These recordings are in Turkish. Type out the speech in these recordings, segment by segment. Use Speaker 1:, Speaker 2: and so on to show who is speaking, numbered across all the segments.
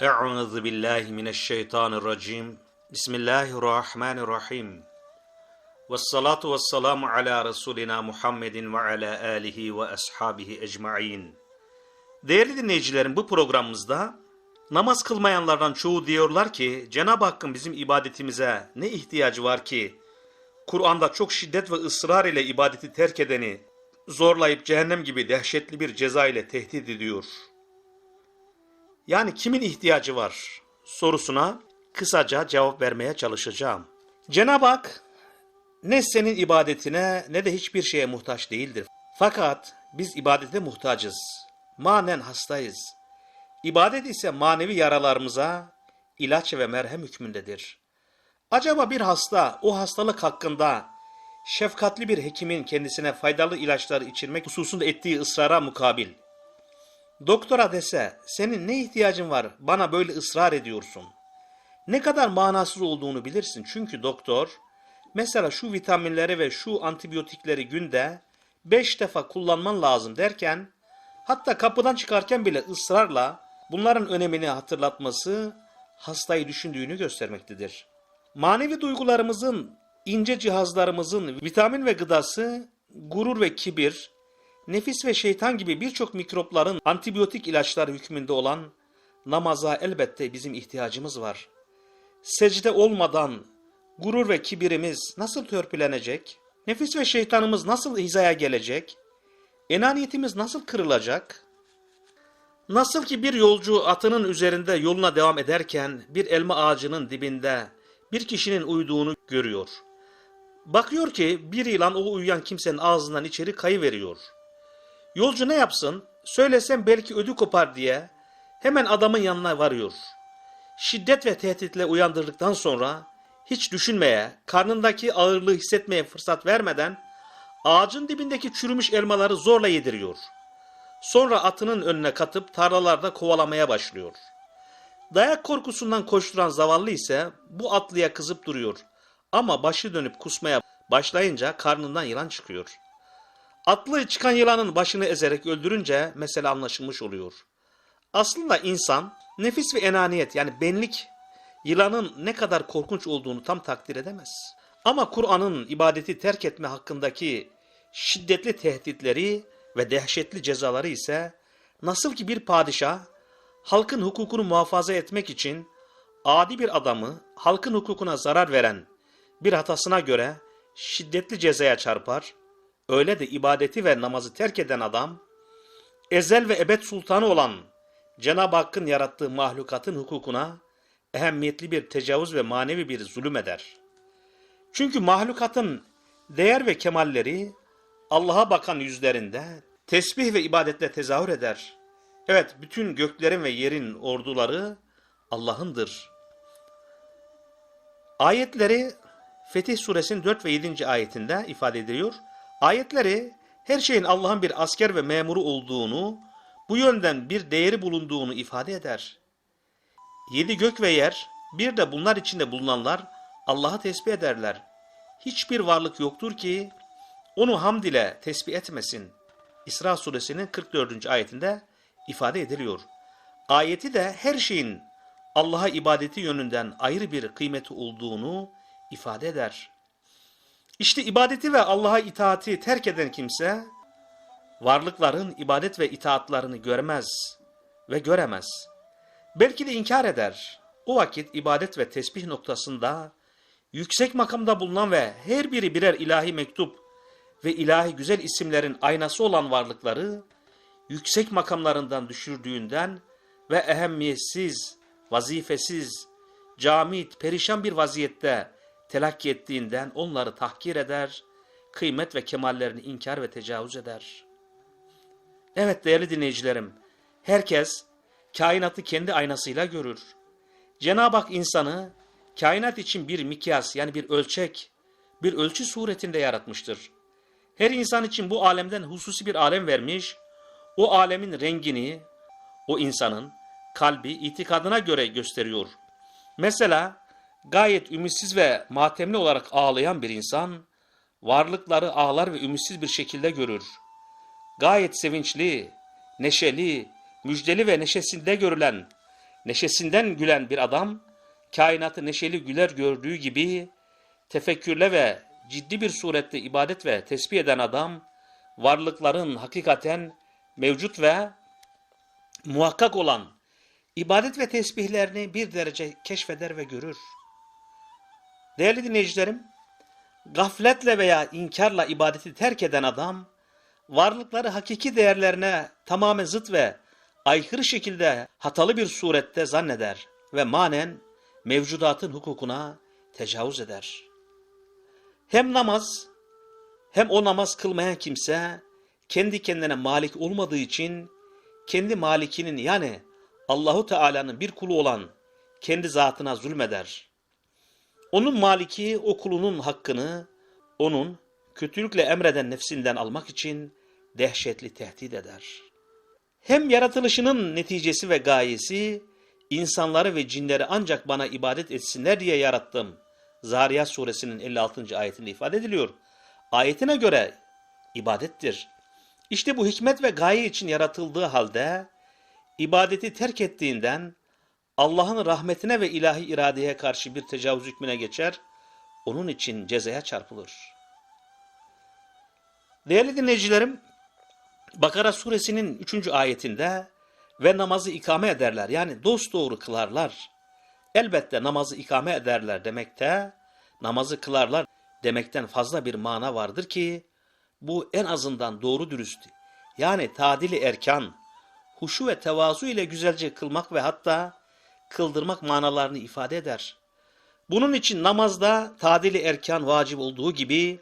Speaker 1: Euzu billahi mineşşeytanirracim. Bismillahirrahmanirrahim. Ve salatu ve selamu ala Resulina Muhammedin ve ala alihi ve ashabihi ecmain. Değerli dinleyicilerim bu programımızda namaz kılmayanlardan çoğu diyorlar ki Cenab-ı Hakk'ın bizim ibadetimize ne ihtiyacı var ki Kur'an'da çok şiddet ve ısrar ile ibadeti terk edeni zorlayıp cehennem gibi dehşetli bir ceza ile tehdit ediyor. Yani kimin ihtiyacı var sorusuna kısaca cevap vermeye çalışacağım. Cenab-ı Hak ne senin ibadetine ne de hiçbir şeye muhtaç değildir. Fakat biz ibadete muhtacız. Manen hastayız. İbadet ise manevi yaralarımıza ilaç ve merhem hükmündedir. Acaba bir hasta o hastalık hakkında şefkatli bir hekimin kendisine faydalı ilaçları içirmek hususunda ettiği ısrara mukabil Doktora dese senin ne ihtiyacın var bana böyle ısrar ediyorsun. Ne kadar manasız olduğunu bilirsin çünkü doktor mesela şu vitaminleri ve şu antibiyotikleri günde 5 defa kullanman lazım derken hatta kapıdan çıkarken bile ısrarla bunların önemini hatırlatması hastayı düşündüğünü göstermektedir. Manevi duygularımızın, ince cihazlarımızın vitamin ve gıdası gurur ve kibir, nefis ve şeytan gibi birçok mikropların antibiyotik ilaçlar hükmünde olan namaza elbette bizim ihtiyacımız var. Secde olmadan gurur ve kibirimiz nasıl törpülenecek? Nefis ve şeytanımız nasıl hizaya gelecek? Enaniyetimiz nasıl kırılacak? Nasıl ki bir yolcu atının üzerinde yoluna devam ederken bir elma ağacının dibinde bir kişinin uyuduğunu görüyor. Bakıyor ki bir yılan o uyuyan kimsenin ağzından içeri kayıveriyor. Yolcu ne yapsın? Söylesem belki ödü kopar diye hemen adamın yanına varıyor. Şiddet ve tehditle uyandırdıktan sonra hiç düşünmeye, karnındaki ağırlığı hissetmeye fırsat vermeden ağacın dibindeki çürümüş elmaları zorla yediriyor. Sonra atının önüne katıp tarlalarda kovalamaya başlıyor. Dayak korkusundan koşturan zavallı ise bu atlıya kızıp duruyor. Ama başı dönüp kusmaya başlayınca karnından yılan çıkıyor. Atlı çıkan yılanın başını ezerek öldürünce mesele anlaşılmış oluyor. Aslında insan nefis ve enaniyet yani benlik yılanın ne kadar korkunç olduğunu tam takdir edemez. Ama Kur'an'ın ibadeti terk etme hakkındaki şiddetli tehditleri ve dehşetli cezaları ise nasıl ki bir padişah halkın hukukunu muhafaza etmek için adi bir adamı halkın hukukuna zarar veren bir hatasına göre şiddetli cezaya çarpar, öyle de ibadeti ve namazı terk eden adam, ezel ve ebed sultanı olan Cenab-ı Hakk'ın yarattığı mahlukatın hukukuna ehemmiyetli bir tecavüz ve manevi bir zulüm eder. Çünkü mahlukatın değer ve kemalleri Allah'a bakan yüzlerinde tesbih ve ibadetle tezahür eder. Evet, bütün göklerin ve yerin orduları Allah'ındır. Ayetleri Fetih suresinin 4 ve 7. ayetinde ifade ediliyor. Ayetleri her şeyin Allah'ın bir asker ve memuru olduğunu, bu yönden bir değeri bulunduğunu ifade eder. Yedi gök ve yer, bir de bunlar içinde bulunanlar Allah'ı tesbih ederler. Hiçbir varlık yoktur ki onu hamd ile tesbih etmesin. İsra suresinin 44. ayetinde ifade ediliyor. Ayeti de her şeyin Allah'a ibadeti yönünden ayrı bir kıymeti olduğunu ifade eder. İşte ibadeti ve Allah'a itaati terk eden kimse, varlıkların ibadet ve itaatlarını görmez ve göremez. Belki de inkar eder. O vakit ibadet ve tesbih noktasında yüksek makamda bulunan ve her biri birer ilahi mektup ve ilahi güzel isimlerin aynası olan varlıkları yüksek makamlarından düşürdüğünden ve ehemmiyetsiz, vazifesiz, camit, perişan bir vaziyette telakki ettiğinden onları tahkir eder, kıymet ve kemallerini inkar ve tecavüz eder. Evet değerli dinleyicilerim, herkes kainatı kendi aynasıyla görür. Cenab-ı Hak insanı kainat için bir mikyas yani bir ölçek, bir ölçü suretinde yaratmıştır. Her insan için bu alemden hususi bir alem vermiş, o alemin rengini o insanın kalbi itikadına göre gösteriyor. Mesela gayet ümitsiz ve matemli olarak ağlayan bir insan, varlıkları ağlar ve ümitsiz bir şekilde görür. Gayet sevinçli, neşeli, müjdeli ve neşesinde görülen, Neşesinden gülen bir adam, kainatı neşeli güler gördüğü gibi tefekkürle ve ciddi bir surette ibadet ve tesbih eden adam, varlıkların hakikaten mevcut ve muhakkak olan ibadet ve tesbihlerini bir derece keşfeder ve görür. Değerli dinleyicilerim, gafletle veya inkarla ibadeti terk eden adam, varlıkları hakiki değerlerine tamamen zıt ve aykırı şekilde hatalı bir surette zanneder ve manen mevcudatın hukukuna tecavüz eder. Hem namaz hem o namaz kılmayan kimse kendi kendine malik olmadığı için kendi malikinin yani Allahu Teala'nın bir kulu olan kendi zatına zulmeder. Onun maliki o kulunun hakkını onun kötülükle emreden nefsinden almak için dehşetli tehdit eder. Hem yaratılışının neticesi ve gayesi insanları ve cinleri ancak bana ibadet etsinler diye yarattım. Zariyat suresinin 56. ayetinde ifade ediliyor. Ayetine göre ibadettir. İşte bu hikmet ve gaye için yaratıldığı halde ibadeti terk ettiğinden Allah'ın rahmetine ve ilahi iradeye karşı bir tecavüz hükmüne geçer, onun için cezaya çarpılır. Değerli dinleyicilerim, Bakara suresinin 3. ayetinde ve namazı ikame ederler yani dosdoğru kılarlar. Elbette namazı ikame ederler demekte, namazı kılarlar demekten fazla bir mana vardır ki, bu en azından doğru dürüst, yani tadili erkan, huşu ve tevazu ile güzelce kılmak ve hatta kıldırmak manalarını ifade eder. Bunun için namazda tadili erkan vacip olduğu gibi,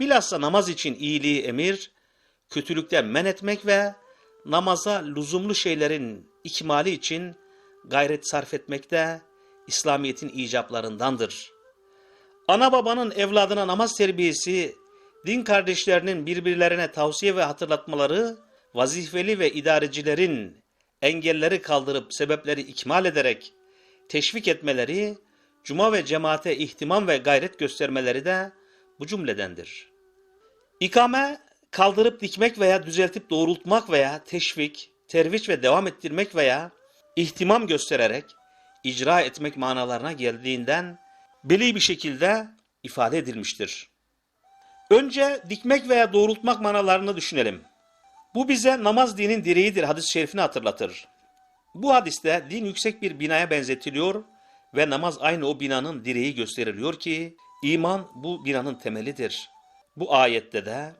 Speaker 1: bilhassa namaz için iyiliği emir, kötülükten men etmek ve namaza lüzumlu şeylerin ikmali için gayret sarf etmek de İslamiyet'in icaplarındandır. Ana babanın evladına namaz terbiyesi, din kardeşlerinin birbirlerine tavsiye ve hatırlatmaları, vazifeli ve idarecilerin engelleri kaldırıp sebepleri ikmal ederek teşvik etmeleri, cuma ve cemaate ihtimam ve gayret göstermeleri de bu cümledendir. İkame, kaldırıp dikmek veya düzeltip doğrultmak veya teşvik, terviç ve devam ettirmek veya ihtimam göstererek icra etmek manalarına geldiğinden beli bir şekilde ifade edilmiştir. Önce dikmek veya doğrultmak manalarını düşünelim. Bu bize namaz dinin direğidir hadis-i şerifini hatırlatır. Bu hadiste din yüksek bir binaya benzetiliyor ve namaz aynı o binanın direği gösteriliyor ki iman bu binanın temelidir. Bu ayette de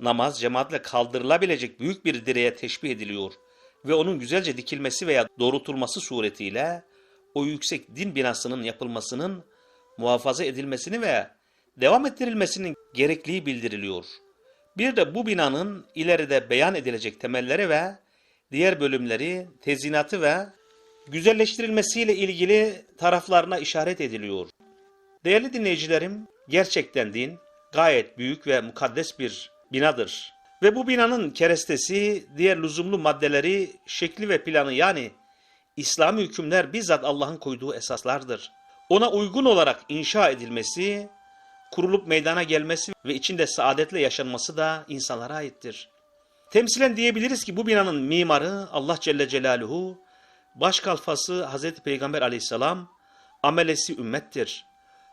Speaker 1: namaz cemaatle kaldırılabilecek büyük bir direğe teşbih ediliyor ve onun güzelce dikilmesi veya doğrultulması suretiyle o yüksek din binasının yapılmasının muhafaza edilmesini ve devam ettirilmesinin gerekliliği bildiriliyor. Bir de bu binanın ileride beyan edilecek temelleri ve diğer bölümleri, tezinatı ve güzelleştirilmesiyle ilgili taraflarına işaret ediliyor. Değerli dinleyicilerim, gerçekten din gayet büyük ve mukaddes bir binadır. Ve bu binanın kerestesi, diğer lüzumlu maddeleri, şekli ve planı yani İslami hükümler bizzat Allah'ın koyduğu esaslardır. Ona uygun olarak inşa edilmesi, kurulup meydana gelmesi ve içinde saadetle yaşanması da insanlara aittir. Temsilen diyebiliriz ki bu binanın mimarı Allah Celle Celaluhu, baş kalfası Hz. Peygamber aleyhisselam, amelesi ümmettir.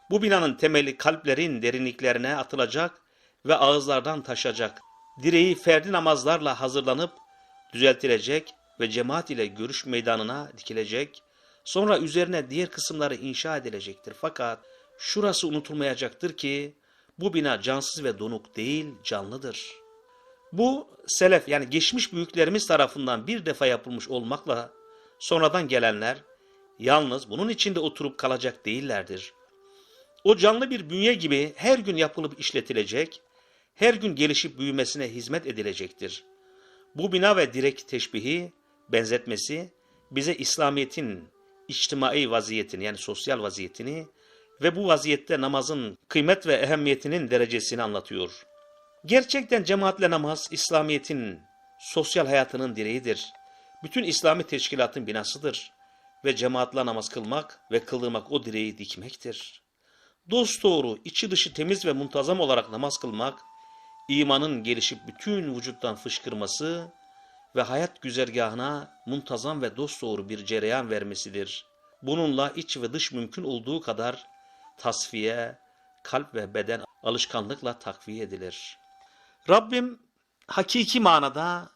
Speaker 1: Bu binanın temeli kalplerin derinliklerine atılacak ve ağızlardan taşacak. Direği ferdi namazlarla hazırlanıp düzeltilecek ve cemaat ile görüş meydanına dikilecek. Sonra üzerine diğer kısımları inşa edilecektir. Fakat şurası unutulmayacaktır ki bu bina cansız ve donuk değil canlıdır. Bu selef yani geçmiş büyüklerimiz tarafından bir defa yapılmış olmakla sonradan gelenler yalnız bunun içinde oturup kalacak değillerdir. O canlı bir bünye gibi her gün yapılıp işletilecek, her gün gelişip büyümesine hizmet edilecektir. Bu bina ve direk teşbihi, benzetmesi bize İslamiyet'in içtimai vaziyetini yani sosyal vaziyetini ve bu vaziyette namazın kıymet ve ehemmiyetinin derecesini anlatıyor. Gerçekten cemaatle namaz İslamiyet'in sosyal hayatının direğidir. Bütün İslami teşkilatın binasıdır ve cemaatle namaz kılmak ve kıldırmak o direği dikmektir. Dost doğru, içi dışı temiz ve muntazam olarak namaz kılmak, imanın gelişip bütün vücuttan fışkırması ve hayat güzergahına muntazam ve dosdoğru bir cereyan vermesidir. Bununla iç ve dış mümkün olduğu kadar tasfiye, kalp ve beden alışkanlıkla takviye edilir. Rabbim hakiki manada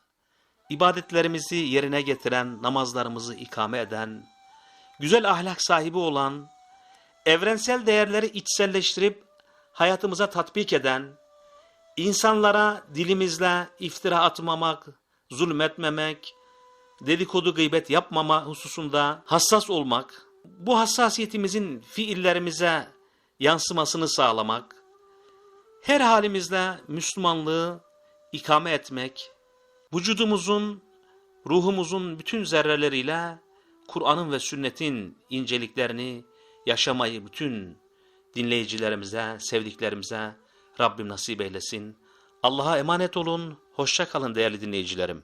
Speaker 1: ibadetlerimizi yerine getiren, namazlarımızı ikame eden, güzel ahlak sahibi olan, evrensel değerleri içselleştirip hayatımıza tatbik eden, insanlara dilimizle iftira atmamak, zulmetmemek, dedikodu gıybet yapmama hususunda hassas olmak, bu hassasiyetimizin fiillerimize yansımasını sağlamak, her halimizde Müslümanlığı ikame etmek, vücudumuzun, ruhumuzun bütün zerreleriyle Kur'an'ın ve sünnetin inceliklerini yaşamayı bütün dinleyicilerimize, sevdiklerimize Rabbim nasip eylesin. Allah'a emanet olun. Hoşça kalın değerli dinleyicilerim.